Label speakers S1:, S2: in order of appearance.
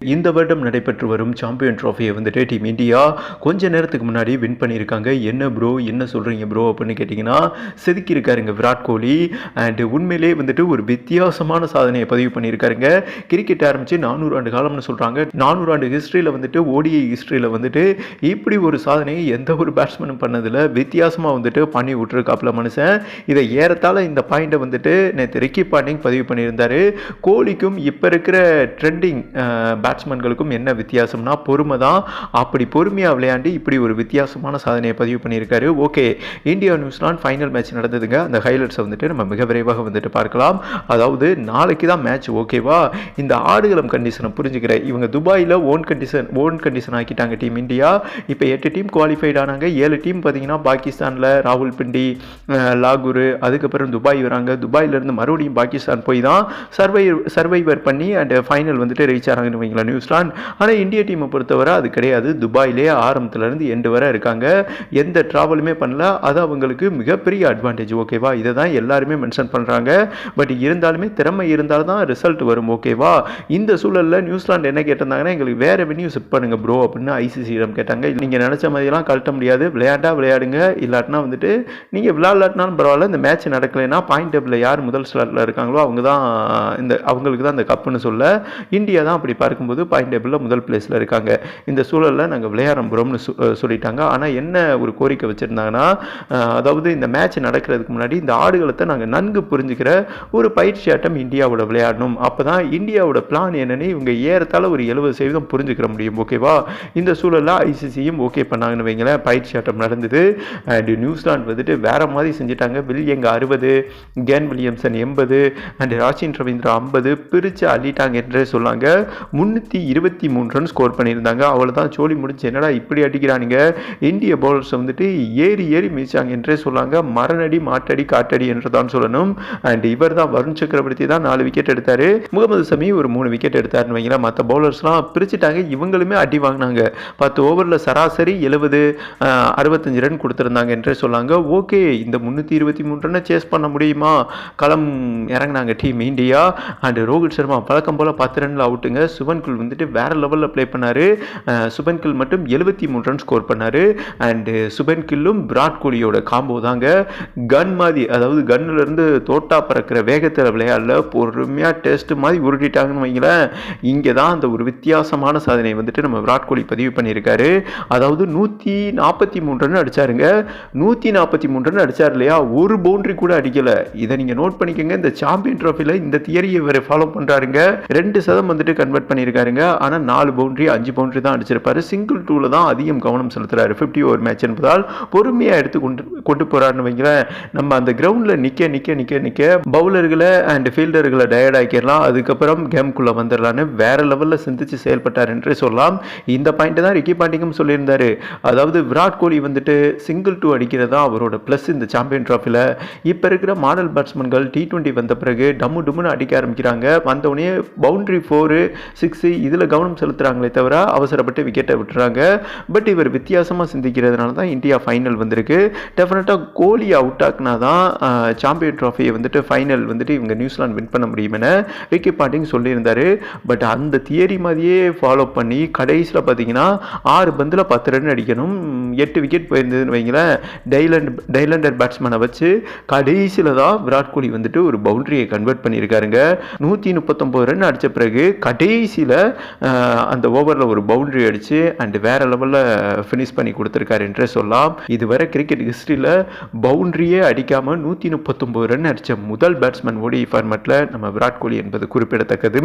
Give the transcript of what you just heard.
S1: இந்த வருடம் நடைபெற்று வரும் சாம்பியன் ட்ராஃபியை வந்துட்டு டீம் இந்தியா கொஞ்ச நேரத்துக்கு முன்னாடி வின் பண்ணியிருக்காங்க. என்ன ப்ரோ என்ன சொல்கிறீங்க ப்ரோ அப்படின்னு கேட்டிங்கன்னா செதுக்கியிருக்காருங்க விராட் கோலி. அண்டு உண்மையிலே வந்துட்டு ஒரு வித்தியாசமான சாதனையை பதிவு பண்ணியிருக்காருங்க. கிரிக்கெட் ஆரம்பித்து நானூறு ஆண்டு காலம்னு சொல்கிறாங்க நானூறு ஆண்டு ஹிஸ்ட்ரியில் வந்துட்டு ஓடிஐ ஹிஸ்ட்ரியில் வந்துட்டு இப்படி ஒரு சாதனையை எந்த ஒரு பேட்ஸ்மேனும் பண்ணதில் வித்தியாசமாக வந்துட்டு பண்ணி விட்டுருக்காப்புல மனுஷன். இதை ஏறத்தால் இந்த பாயிண்ட்டை வந்துட்டு நேற்று ரிக்கி பாண்டிங் பதிவு பண்ணியிருந்தாரு. கோலிக்கும் இப்போ இருக்கிற ட்ரெண்டிங் பேட்ஸ்மேன்களுக்கும் என்ன வித்தியாசம்னா பொறுமை தான். அப்படி பொறுமையாக விளையாண்டு இப்படி ஒரு வித்தியாசமான சாதனையை பதிவு பண்ணியிருக்காரு. Okay India New Zealand final match நடந்ததுங்க. அந்த ஹைலைட்ஸை வந்துட்டு நம்ம மிக விரைவாக வந்துட்டு பார்க்கலாம். அதாவது நாளைக்கு தான் மேட்ச் ஓகேவா இந்த ஆடுகளம் கண்டிஷனை புரிஞ்சுக்கிறேன் இவங்க துபாயில் ஓன் கண்டிஷன் ஓன் கண்டிஷன் ஆக்கிட்டாங்க டீம் இந்தியா. இப்போ எட்டு டீம் குவாலிஃபைட் ஆனாங்க. ஏழு டீம் பார்த்தீங்கன்னா பாகிஸ்தானில் ராகுல் பிண்டி லாகூர் அதுக்கப்புறம் துபாய் வராங்க. துபாயிலேருந்து மறுபடியும் பாகிஸ்தான் போய் தான் சர்வை சர்வைவர் பண்ணி அண்ட் ஃபைனல் வந்துட்டு ரீச் ஆகிறாங்கன்னு வைங்களா நியூசிலாந்து. ஆனால் இந்திய டீமை பொறுத்தவரை அது கிடையாது. துபாயிலே ஆரம்பத்துலேருந்து எண்டு வரை இருக்காங்க. எந்த ட்ராவலுமே பண்ணல. அது அவங்களுக்கு மிகப்பெரிய அட்வான்டேஜ் ஓகேவா இதை தான் எல்லாருமே மென்ஷன் பண்ணுறாங்க பட் இருந்தாலுமே திறமை இருந்தால் தான் ரிசல்ட் வரும் ஓகேவா இந்த சூழலில் நியூசிலாந்து என்ன கேட்டிருந்தாங்கன்னா எங்களுக்கு வேறு வென்யூ செட் பண்ணுங்க ப்ரோ அப்படின்னு ஐசிசியிடம் கேட்டாங்க. நீங்கள் நினச்ச மாதிரிலாம் கழட்ட முடியாது. விளையாண்டா விளையாடுங்க. இல்லாட்டினா வந்துட்டு நீங்கள் விளையாடலாட்டினாலும் பரவாயில்ல. இந்த மேட்ச் நடக்கலைன்னா பாயிண்ட் டேபிளில் யார் முதல் ஸ்லாட்டில் இருக்காங்களோ அவங்க தான் இந்த அவங்களுக்கு தான் இந்த கப்புன்னு சொல்ல. இந்தியா தான் அப்படி பார்க்கும்போது பாயிண்ட் டேபிளில் முதல் பிளேஸில் இருக்காங்க. இந்த சூழலில் நாங்கள் விளையாடுறோம்னு சொல்லிட்டாங்க. ஆனால் என்ன ஒரு கோரிக்கை வச்சுருந்தாங்கன்னா அதாவது இந்த மேட்ச் நடக்கிறதுக்கு முன்னாடி இந்த ஆடுகளத்தை நாங்கள் நன்கு புரிஞ்சுக்கிற ஒரு பயிற்சி ஆட்டம் இந்தியாவோட விளையாடணும். அப்போ தான் இந்தியாவோட பிளான் என்னென்னு இவங்க ஏறத்தால் ஒரு எழுபது சதவீதம் புரிஞ்சுக்கிற முடியும் ஓகேவா இந்த சூழலில் ஐசிசியும் ஓகே பண்ணாங்கன்னு வைங்களேன். பயிற்சி ஆட்டம் நடந்தது. அண்ட் நியூசிலாந்து வந்துட்டு வேறு மாதிரி செஞ்சுட்டாங்க. வில்லியங்க அறுபது கேன் வில்லியம்சன் எண்பது அண்ட் ராஜின் ரவீந்திரா ஐம்பது பிரித்து அள்ளிட்டாங்க என்றே சொன்னாங்க முந்நூற்றி இருபத்தி மூணு ரன் ஸ்கோர் பண்ணியிருந்தாங்க. அவ்வளோதான் சோலி முடிஞ்சு என்னடா இப்படி அடிக்கிறானுங்க? இந்திய பவுலர்ஸ் வந்துட்டு ஏறி ஏறி மிதிச்சாங்க என்றே சொல்லாங்க. மரணடி மாட்டடி காட்டடி என்று தான் சொல்லணும். அண்ட் இவர் தான் வருண் சக்கரவர்த்தி தான் நாலு விக்கெட் எடுத்தார். முகமது சமி ஒரு மூணு விக்கெட் எடுத்தாருன்னு வைங்களேன். மற்ற பவுலர்ஸ்லாம் பிரிச்சுட்டாங்க. இவங்களுமே அடி வாங்கினாங்க. பத்து ஓவரில் சராசரி எழுபது அறுபத்தஞ்சு ரன் கொடுத்துருந்தாங்க என்றே சொல்லாங்க. ஓகே இந்த முந்நூற்றி இருபத்தி மூணு ரன்னை சேஸ் பண்ண முடியுமா? களம் இறங்குனாங்க team India. And Rohit Sharma பழக்கம் போல் பத்து ரனில் அவுட்டுங்க சிவன் சுபன்கில் வந்துட்டு வேற லெவலில் ப்ளே பண்ணார். சுபன்கில் மட்டும் எழுபத்தி மூணு ரன் ஸ்கோர் பண்ணார். அண்டு சுபன் கில்லும் விராட் கோலியோட காம்போ தாங்க. கன் மாதிரி அதாவது கன்னுல இருந்து தோட்டா பறக்கிற வேகத்தில் விளையாடல. பொறுமையாக டெஸ்ட் மாதிரி உருட்டிட்டாங்கன்னு வைங்களேன். இங்கே தான் அந்த ஒரு வித்தியாசமான சாதனை வந்துட்டு நம்ம விராட் கோலி பதிவு பண்ணியிருக்காரு. அதாவது நூற்றி நாற்பத்தி மூணு ரன் அடிச்சாருங்க. நூற்றி நாற்பத்தி மூணு ரன் அடித்தார் இல்லையா? ஒரு பவுண்டரி கூட அடிக்கல. இதை நீங்கள் நோட் பண்ணிக்கோங்க. இந்த சாம்பியன் ட்ராஃபியில் இந்த தியரியை இவர் ஃபாலோ பண்ணுறாருங்க ரெண்டு சதம் வந்துட்டு கன்வெர்ட் பண்ணியிருக்காருங்க ஆனால் நாலு பவுண்டரி அஞ்சு பவுண்டரி தான் அடிச்சிருப்பாரு. சிங்கிள் டூவில் தான் அதிகம் கவனம் செலுத்துறாரு. ஃபிஃப்டி ஓவர் மேட்ச் என்பதால் பொறுமையாக எடுத்து கொண்டு கொண்டு போகிறாருன்னு வைங்களேன். நம்ம அந்த கிரவுண்டில் நிற்க நிற்க நிற்க நிற்க பவுலர்களை அண்ட் ஃபீல்டர்களை டயர்ட் ஆக்கிடலாம். அதுக்கப்புறம் கேம்குள்ளே வந்துடலான்னு வேற லெவலில் சிந்திச்சு செயல்பட்டார் என்று சொல்லலாம். இந்த பாயிண்ட் தான் ரிக்கி பாண்டிங்கும் சொல்லியிருந்தாரு. அதாவது விராட் கோலி வந்துட்டு சிங்கிள் டூ அடிக்கிறது தான் அவரோட ப்ளஸ் இந்த சாம்பியன் ட்ராஃபியில் இப்போ இருக்கிற மாடல் பேட்ஸ்மேன்கள் டி டுவெண்ட்டி வந்த பிறகு டம்மு டும்முன்னு அடிக்க ஆரம்பிக்கிறாங்க. வந்தவுடனே பவுண்டரி ஃபோரு சிக்ஸு இதில் கவனம் செலுத்துகிறாங்களே தவிர அவசரப்பட்டு விக்கெட்டை விட்டுறாங்க. பட் இவர் வித்தியாசமாக சிந்திக்கிறதுனால தான் இந்தியா ஃபைனல் வந்திருக்கு. டெஃபினட்டாக கோலி அவுட் ஆக்குனா தான் சாம்பியன் ட்ராஃபியை வந்துட்டு ஃபைனல் வந்துட்டு இவங்க நியூசிலாந்து வின் பண்ண முடியும் என விக்கி பாட்டிங் சொல்லியிருந்தாரு. பட் அந்த தியரி மாதிரியே ஃபாலோ பண்ணி கடைசியில் பார்த்தீங்கன்னா ஆறு பந்தில் பத்து ரன் அடிக்கணும். எட்டு விக்கெட் போயிருந்ததுன்னு வைங்களேன். டைலண்ட் டைலண்டர் பேட்ஸ்மேனை வச்சு கடைசியில் தான் விராட் கோலி வந்துட்டு ஒரு பவுண்டரியை கன்வெர்ட் பண்ணியிருக்காருங்க. நூற்றி முப்பத்தொம்போது ரன் அடித்த பிறகு கடைசியில் அந்த ஓவரில் ஒரு பவுண்டரி அடித்து அண்ட் வேற லெவலில் ஃபினிஷ் பண்ணி கொடுத்துருக்காரு என்றே சொல்லலாம். இதுவரை கிரிக்கெட் ஹிஸ்ட்ரியில் பவுண்டரியே அடிக்காமல் நூற்றி முப்பத்தொம்போது ரன் அடித்த முதல் பேட்ஸ்மேன் ஓடி ஃபார்மேட்டில் நம்ம விராட் கோலி என்பது குறிப்பிடத்தக்கது.